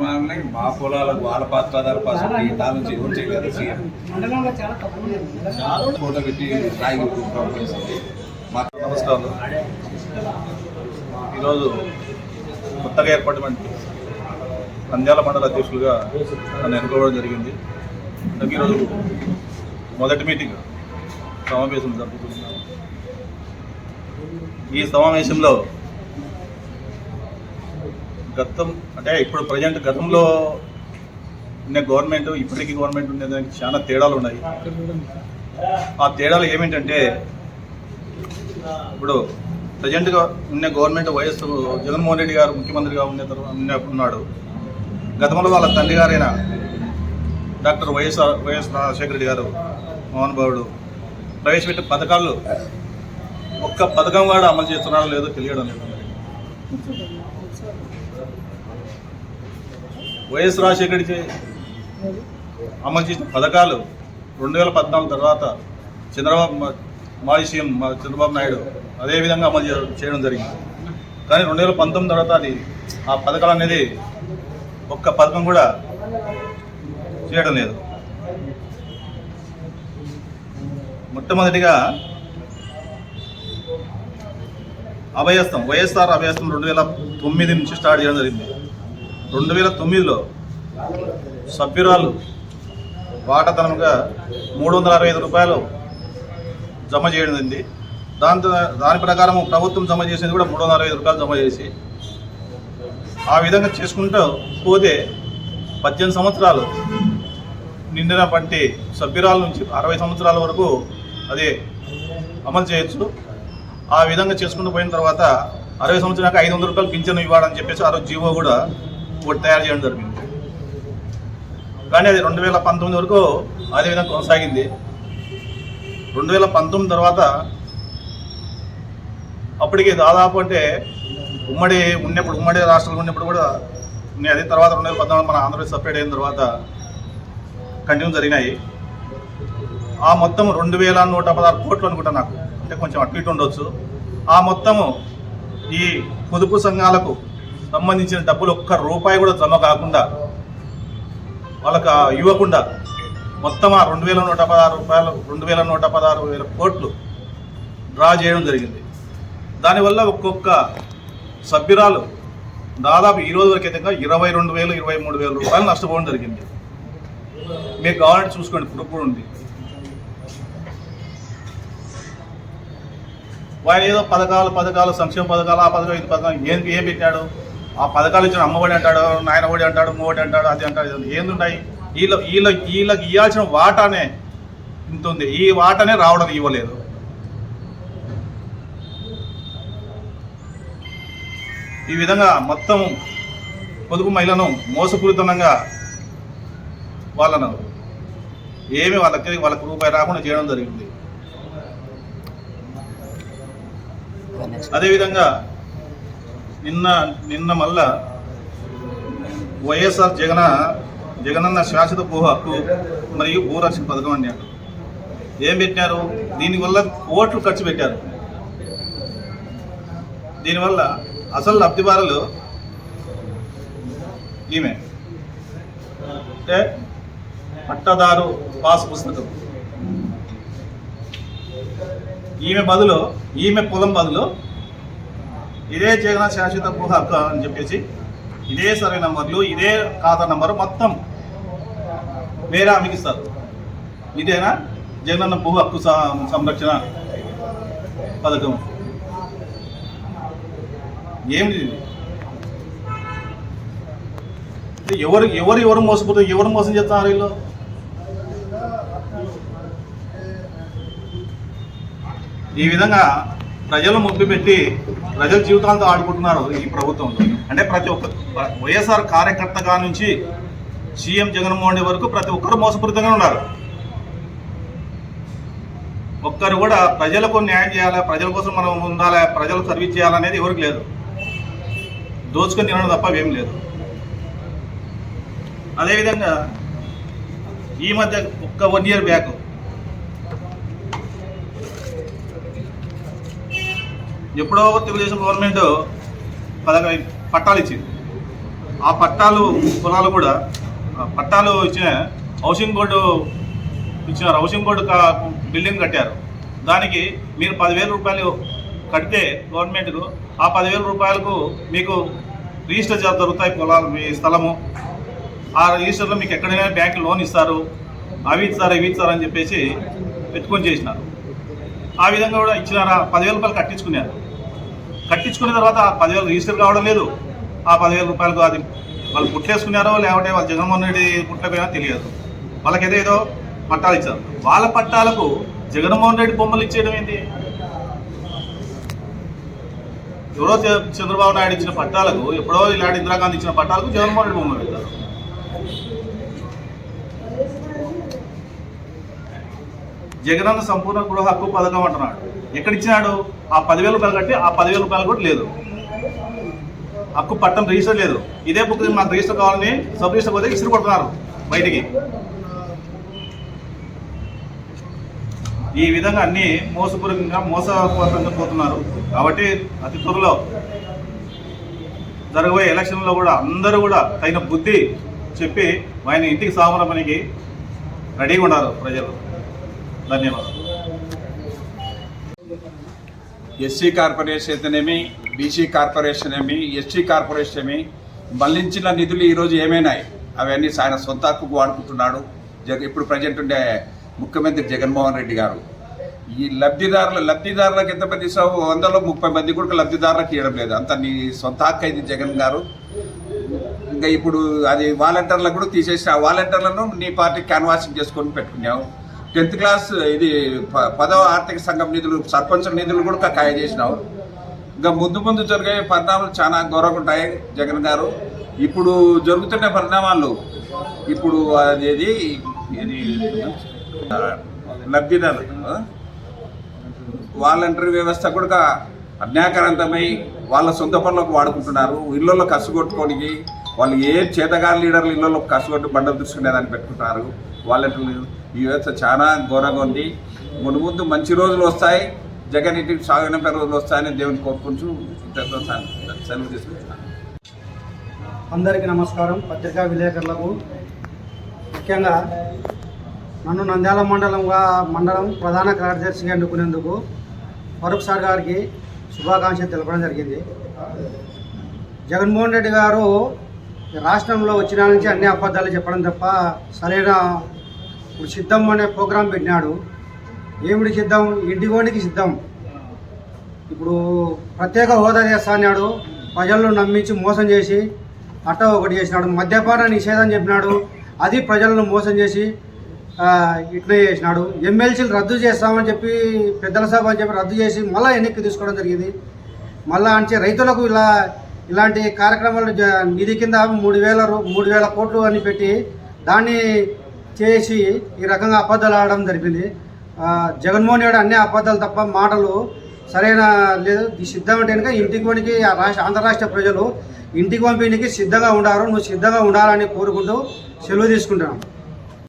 మామూలు మా పొలాలకు వాళ్ళ పత్రాధార దాని నుంచి ఎవరు చేయలేదు సీఎం. ఫోటో పెట్టి రాయి పంపించింది మా నమస్కారం. ఈరోజు కొత్తగా ఏర్పడినటువంటి నంద్యాల మండల అధ్యక్షులుగా నన్ను ఎన్నుకోవడం జరిగింది. నాకు ఈరోజు మొదటి మీటింగ్ సమావేశం జరుపుతున్నాను ఈ సమావేశంలో గతం అంటే ఇప్పుడు ప్రజెంట్ గతంలో ఉన్న గవర్నమెంట్ ఇప్పటికీ గవర్నమెంట్ ఉండేదానికి చాలా తేడాలు ఉన్నాయి. ఆ తేడాలు ఏమిటంటే ఇప్పుడు ప్రజెంట్గా ఉన్న గవర్నమెంట్ వైఎస్ జగన్మోహన్ రెడ్డి గారు ముఖ్యమంత్రిగా ఉండే తర్వాత ఉన్నాడు గతంలో వాళ్ళ తండ్రి గారైన doctor YS YS Rajasekhara Reddy garu మోహన్బాబుడు ప్రవేశపెట్టిన పథకాలు ఒక్క పథకం కూడా అమలు చేస్తున్నారో లేదో తెలియడం లేదు. వైఎస్ రాజశేఖరికి అమలు చేసిన పథకాలు రెండు వేల పద్నాలుగు తర్వాత చంద్రబాబు మాజీ సీఎం చంద్రబాబు నాయుడు అదేవిధంగా అమలు చేయడం జరిగింది. కానీ రెండు వేల పంతొమ్మిది తర్వాత అది ఆ పథకాలు అనేది ఒక్క పథకం కూడా చేయడం లేదు. మొట్టమొదటిగా అభయస్థం వైఎస్ఆర్ అభయస్థం రెండు వేల తొమ్మిది నుంచి స్టార్ట్ చేయడం జరిగింది. రెండు వేల తొమ్మిదిలో సభ్యురాలు వాటతనంగా మూడు వందల అరవై ఐదు రూపాయలు జమ చేయడం దాంతో దాని ప్రకారం ప్రభుత్వం జమ చేసేది కూడా మూడు వందల అరవై ఐదు రూపాయలు జమ చేసి ఆ విధంగా చేసుకుంటూ పోతే పద్దెనిమిది సంవత్సరాలు నిండిన వంటి సభ్యురాల నుంచి అరవై సంవత్సరాల వరకు అది అమలు చేయొచ్చు. ఆ విధంగా చేసుకుంటూ పోయిన తర్వాత అరవై సంవత్సరాలకు ఐదు వందల రూపాయలు పింఛను ఇవ్వాలని చెప్పేసి ఆ రోజు జీవో కూడా ఒకటి తయారు చేయడం జరిగింది. కానీ అది రెండు వేల పంతొమ్మిది వరకు అదే విధంగా కొనసాగింది. రెండు వేల పంతొమ్మిది తర్వాత అప్పటికి దాదాపు అంటే ఉమ్మడి ఉన్నప్పుడు ఉమ్మడి రాష్ట్రాలు ఉన్నప్పుడు కూడా ఉన్నాయి. అదే తర్వాత రెండు వేల పద్నాలుగు మన ఆంధ్రప్రదేశ్ సపరేట్ అయిన తర్వాత కంటిన్యూ జరిగినాయి. ఆ మొత్తం రెండు వేల నూట పదహారు కోట్లు అనుకుంటా నాకు. అంటే కొంచెం అటు ఇటు ఉండొచ్చు. ఆ మొత్తము ఈ పొదుపు సంఘాలకు సంబంధించిన డబ్బులు ఒక్క రూపాయి కూడా జమ కాకుండా వాళ్ళకి ఇవ్వకుండా మొత్తం ఆ రెండు వేల నూట పదహారు రూపాయలు రెండు వేల నూట పదహారు వేల కోట్లు డ్రా చేయడం జరిగింది. దానివల్ల ఒక్కొక్క సభ్యురాలు దాదాపు ఈ రోజు వరకు అయితే ఇరవై రెండు వేలు ఇరవై మూడు వేల రూపాయలు నష్టపోవడం జరిగింది. మీరు కావాలంటే చూసుకోండి ప్రూఫ్ కూడా ఉంది. వాడు ఏదో పథకాలు పథకాలు సంక్షేమ పథకాలు ఆ పథకం ఇది పథకం ఏం ఏం పెట్టాడు ఆ పథకాలు ఇచ్చిన అమ్మఒడి అంటాడు నాయన ఒడి అంటాడు మూవడి అంటాడు అది అంటాడు ఏంది అంటాడు. ఏందుంటాయి? వీళ్ళ వీళ్ళ వీళ్ళకి ఇవ్వాల్సిన వాటానే ఇంత ఉంది ఈ వాటనే రావడం ఇవ్వలేదు. ఈ విధంగా మొత్తం పొదుపు మహిళను మోసపూరితంగా వాళ్ళను ఏమి వాళ్ళకి వాళ్ళకి రూపాయి రాకుండా చేయడం జరిగింది. అదేవిధంగా నిన్న నిన్న మళ్ళా వైఎస్ఆర్ జగన జగనన్న శాశ్వత భూ హక్కు మరియు భూరక్షణ పథకం అన్నారు ఏం పెట్టారు దీనివల్ల కోట్లు ఖర్చు పెట్టారు. దీనివల్ల అసలు లబ్ధిదారులు ఈమె. అంటే పట్టదారు పాస్ పుస్తకం. ఈమె బదులు ఈమె పొలం బదులు ఇదే జగన్ శాశ్వత భూ హక్కు అని చెప్పేసి ఇదే సర్వే నంబర్లు ఇదే ఖాతా నంబరు మొత్తం వేరే ఆమెకి ఇస్తారు. ఇదేనా? జగనన్న భూ హక్కు సంరక్షణ పథకం. ఏమిటి ఎవరు ఎవరు ఎవరు మోసపోతారు ఎవరు మోసం చేస్తున్నారు వీళ్ళు? ఈ విధంగా ప్రజలు ముప్పి పెట్టి ప్రజల జీవితాలతో ఆడుకుంటున్నారు ఈ ప్రభుత్వంలో. అంటే ప్రతి ఒక్క వైఎస్ఆర్ కార్యకర్తగా నుంచి సీఎం జగన్మోహన్ రెడ్డి వరకు ప్రతి ఒక్కరు మోసపూరితంగా ఉన్నారు. ఒక్కరు కూడా ప్రజలకు న్యాయం చేయాలా ప్రజల కోసం మనం ఉండాలా ప్రజలకు సర్వీస్ చేయాలనేది ఎవరికి లేదు. దోచుకొని తినడం తప్ప ఏం లేదు. అదేవిధంగా ఈ మధ్య ఒక్క వన్ ఇయర్ బ్యాక్ ఎప్పుడో తెలుగుదేశం గవర్నమెంట్ పదహైదు పట్టాలు ఇచ్చింది. ఆ పట్టాలు పొలాలు కూడా పట్టాలు ఇచ్చిన హౌసింగ్ బోర్డు ఇచ్చిన హౌసింగ్ బోర్డు బిల్డింగ్ కట్టారు. దానికి మీరు పదివేల రూపాయలు కడితే గవర్నమెంట్కు ఆ పదివేల రూపాయలకు మీకు రిజిస్టర్ చేత దొరుకుతాయి పొలాలు మీ స్థలము. ఆ రిజిస్టర్లో మీకు ఎక్కడైనా బ్యాంకు లోన్ ఇస్తారు అవి ఇస్తారు ఇవి ఇస్తారు అని చెప్పేసి పెట్టుకొని చేసినారు. ఆ విధంగా కూడా ఇచ్చినారా? పదివేల రూపాయలు కట్టించుకున్నారు. కట్టించుకున్న తర్వాత పదివేలు రిజిస్టర్ కావడం లేదు. ఆ పదివేల రూపాయలకు అది వాళ్ళు పుట్టేసుకున్నారో లేకపోతే వాళ్ళు జగన్మోహన్ రెడ్డి పుట్టకపోయినా తెలియదు. వాళ్ళకి ఏదో ఏదో పట్టాలు ఇచ్చారు. వాళ్ళ పట్టాలకు జగన్మోహన్ రెడ్డి బొమ్మలు ఇచ్చేయడం ఏంటి? ఎవరో చంద్రబాబు నాయుడు ఇచ్చిన పట్టాలకు ఎప్పుడో ఇలాంటి ఇందిరాగాంధీ ఇచ్చిన పట్టాలకు జగన్మోహన్ రెడ్డి బొమ్మలు పెడతారు జగనన్న సంపూర్ణ గృహ హక్కు పథకం అంటున్నాడు. ఎక్కడిచ్చినాడు? ఆ పదివేల రూపాయలు కట్టి ఆ పదివేల రూపాయలు కూడా లేదు. హక్కు పట్టం రిజిస్టర్ లేదు. ఇదే బుక్ మాకు రిజిస్టర్ కావాలని సబ్ రిజిస్టర్ పోతే ఇసురు కొడుతున్నారు బయటికి. ఈ విధంగా అన్ని మోసపూర్వకంగా మోసపూర్వకంగా పోతున్నారు. కాబట్టి అతి త్వరలో జరగబోయే ఎలక్షన్లో కూడా అందరూ కూడా తగిన బుద్ధి చెప్పి ఆయన ఇంటికి సామన పనికి రెడీగా ఉన్నారు ప్రజలు. ధన్యవాదాలు. ఎస్సీ కార్పొరేషన్ అయితేనేమి బీసీ కార్పొరేషన్ ఏమి ఎస్టీ కార్పొరేషన్ ఏమి మళ్ళించిన నిధులు ఈరోజు ఏమైనాయి? అవన్నీ ఆయన సొంత హక్కుకు వాడుకుంటున్నాడు. జగ ఇప్పుడు ప్రజెంట్ ఉండే ముఖ్యమంత్రి జగన్మోహన్ రెడ్డి గారు. ఈ లబ్ధిదారుల లబ్ధిదారులకు ఎంతమంది ఇస్తావు? వందలో ముప్పై మంది కూడా లబ్ధిదారులకు ఇవ్వడం లేదు. అంత నీ సొంత హక్కు అయింది జగన్ గారు. ఇంకా ఇప్పుడు అది వాలంటీర్లకు కూడా తీసేసి ఆ వాలంటీర్లను నీ పార్టీ క్యాన్వాసింగ్ చేసుకొని పెట్టుకున్నావు. టెన్త్ క్లాస్ ఇది ప- పదవ ఆర్థిక సంఘం నిధులు సర్పంచ్ నిధులు కూడా ఖాయ చేసినావు. ఇంకా ముందు ముందు జరిగే పరిణామాలు చాలా ఘోరంగా ఉంటాయి జగన్ గారు. ఇప్పుడు జరుగుతున్న పరిణామాలు ఇప్పుడు అనేది ఇది లబ్ధిదారు వాలంటరీ వ్యవస్థ కూడా అన్యాకరంతమై వాళ్ళ సొంత పనులకు వాడుకుంటున్నారు. ఇళ్ళల్లో కసుగొట్టుకోనికి వాళ్ళు ఏ చేతగారు లీడర్లు ఇళ్ళల్లో కసుగొట్టు బండలు తీసుకునేదాన్ని పెట్టుకుంటున్నారు. వాలంటీర్లు ఈ వ్యవస్థ చాలా ఘోరంగా ఉంది. ముందు ముందు మంచి రోజులు వస్తాయి. జగన్ ఇంటికి సాగిన రోజులు వస్తాయని దేవుని కోరుకుంటూ సెలవు తీసుకుంటున్నాను. అందరికీ నమస్కారం. పత్రికా విలేకరులకు. ముఖ్యంగా నన్ను నంద్యాల మండలంగా మండలం ప్రధాన కార్యదర్శిగా ఎన్నుకునేందుకు ఫరూక్ సార్ గారికి శుభాకాంక్షలు తెలపడం జరిగింది. జగన్మోహన్ రెడ్డి గారు రాష్ట్రంలో వచ్చిన నుంచి అన్ని అబద్ధాలు చెప్పడం తప్ప సరైన ఇప్పుడు సిద్ధం అనే ప్రోగ్రాం పెట్టినాడు. ఏమిటి సిద్ధం? ఇంటికోనికి సిద్ధం. ఇప్పుడు ప్రత్యేక హోదా చేస్తా అన్నాడు. ప్రజలను నమ్మించి మోసం చేసి అట్ట ఒకటి చేసినాడు. మద్యపాన నిషేధం చెప్పినాడు. అది ప్రజలను మోసం చేసి ఇట్లా ఇట్లే చేసినాడు. ఎమ్మెల్సీలు రద్దు చేస్తామని చెప్పి పెద్దల సభ అని చెప్పి రద్దు చేసి మళ్ళీ ఎన్నిక తీసుకోవడం జరిగింది. మళ్ళా అంటే రైతులకు ఇలా ఇలాంటి కార్యక్రమాలు నిధి కింద మూడు వేల రూ- మూడు వేల కోట్లు అని పెట్టి దాన్ని చేసి ఈ రకంగా అబద్ధాలు ఆడడం జరిగింది. జగన్మోహన్ రెడ్డి అన్ని అబద్ధాలు తప్ప మాటలు సరైన లేదు. ఈ సిద్ధం అంటే కనుక ఇంటికి వనికి ఆ రాష్ట్ర ఆంధ్ర రాష్ట్ర ప్రజలు ఇంటికి పంపిణీకి సిద్ధంగా ఉండారు. నువ్వు సిద్ధంగా ఉండాలని కోరుకుంటూ సెలవు తీసుకుంటున్నాను